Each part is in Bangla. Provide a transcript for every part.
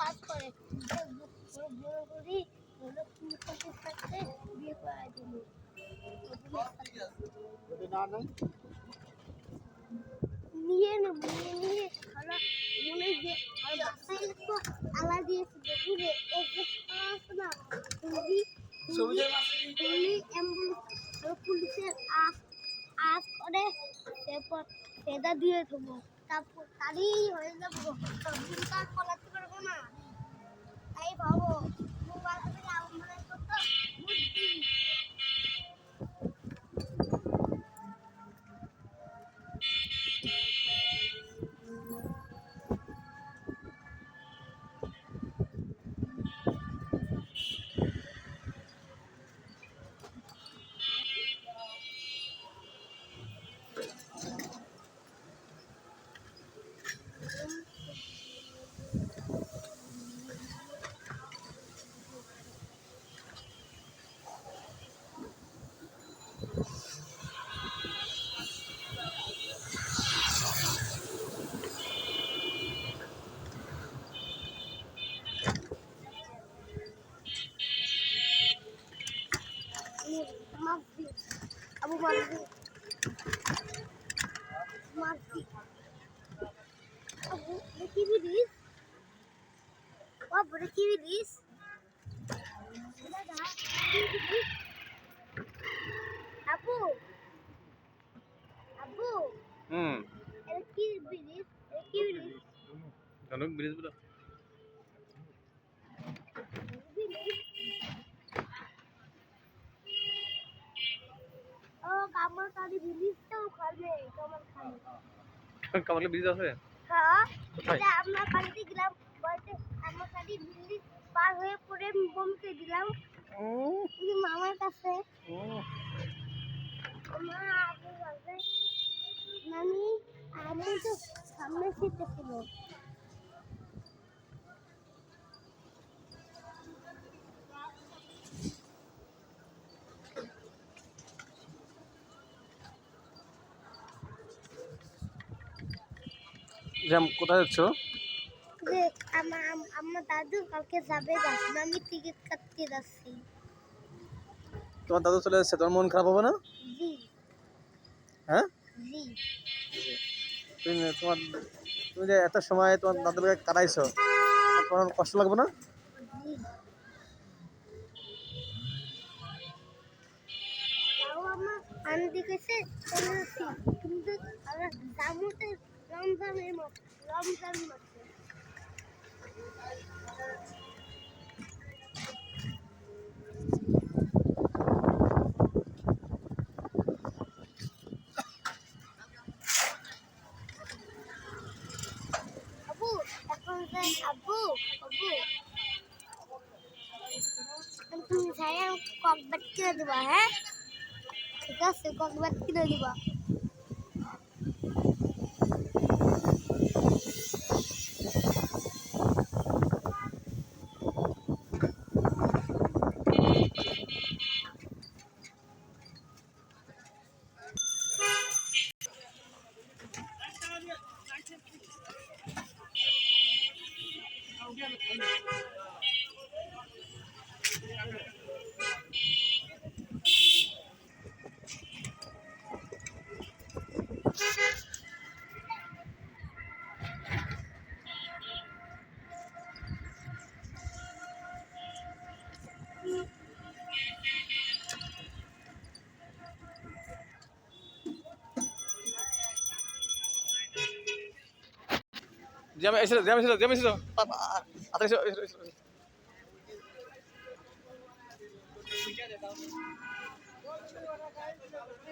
কাজ করে। যে আর বাসায় যে আছে না তুমি তুমি অ্যাম্বুলেন্স পুলিশের আস করে, তারপর সেটা দিয়ে দেবো তারই হয়ে যাব। তখন তো আর পারব না। তাই ভাবো। আবু আবু হুম কি এটা কি বিদিস কেন ব্রিজ বলো বিদিস ও আমার কাছে খাবে তোমার খাবে? কামালে ব্রিজ আছে? হ্যাঁ এটা আমরা বাড়িতে গেলাম বলতে আমার গাড়ি দিল্লি পার হয়ে পড়ে বোমকে দিলাম। ও। মামার কাছে। ও। মা নানি আমি তো সামনে সিটে ছিল জ্যাম কোথায় যাচ্ছ? আমার আম- দাদু কালকে যাবে আমি টিকিট কাটতে যাচ্ছি। তোমার দাদু চলে যাচ্ছে তোমার মন খারাপ হবে না? জি। হ্যাঁ? তুমি তোমার তুমি যে এত সময় তোমার দাদুকে কাটাইছো তোমার কষ্ট লাগবে না? আমি দেখেছি চলেছি কিন্তু আমার জামুতে রমজানের মতো রমজান মতো আবু এখন যাই আবু আবু তুমি যাই ককবাট কিনে দিবা হ্যাঁ ঠিক আছে ককবাট কিনে দিবা জ্যাম situ, diam এসে জ্যাম এসে আচ্ছা situ. এসো situ. Thank হুম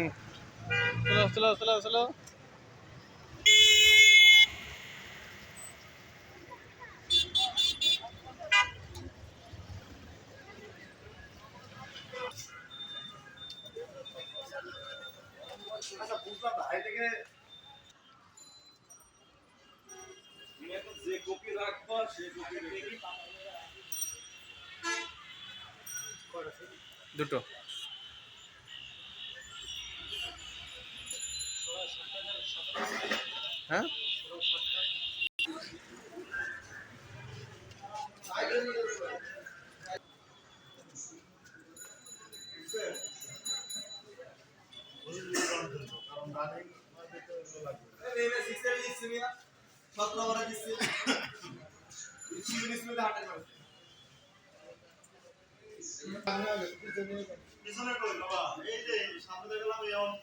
चलो चलो चलो चलो যে কপি রাখবা সে কপি দুটো হ্যাঁ? পিছনে কই বাবা। এই যে সামনে গেলাম এই অন্ত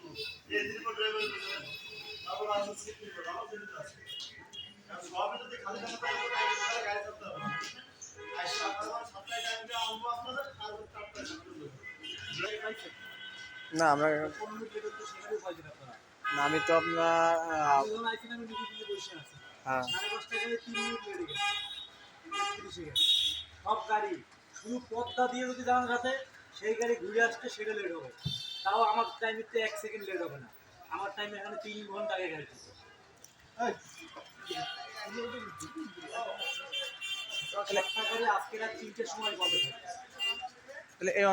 এই ত্রিপল ড্রাইভার পিছনে। তারপর আছে সিট নিব আমার সিট আছে। আর সব যদি খালি থাকে তাহলে তাহলে গাড়ি চালাতে হবে না। আর সাতটা সাতটায় টাইম দিয়ে আনব আপনাদের আর চারটায় সামনে না আমরা না, আমি তো আপনার হ্যাঁ। সব গাড়ি। শুধু পদ্মা দিয়ে যদি যান রাতে সেই গাড়ি ঘুরে আসতে সেটা লেট হবে। তাও আমার টাইমেতে এক সেকেন্ড লেট হবে না। আমার টাইমে এখানে তিন ঘণ্টা আগে গাড়ি একটা আজকে রাত তিনটের সময় বন্ধ তাহলে এই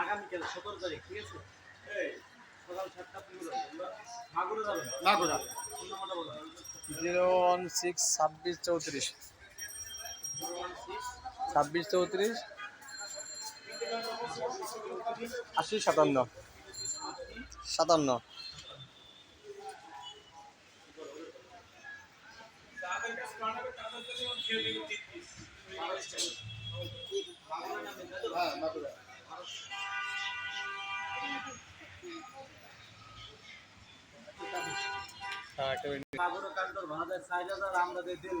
আগামীকাল সতেরো তারিখ ঠিক আছে? সকাল সাতটা পনেরো। মাগুরে যাবেন? Magura. Phone zero one six ছাব্বিশ চৌত্রিশ। ছাব্বিশ চৌত্রিশ। আশি সাতান্ন। সাতান্ন। হ্যাঁ একটা আমরা দেয় দেড়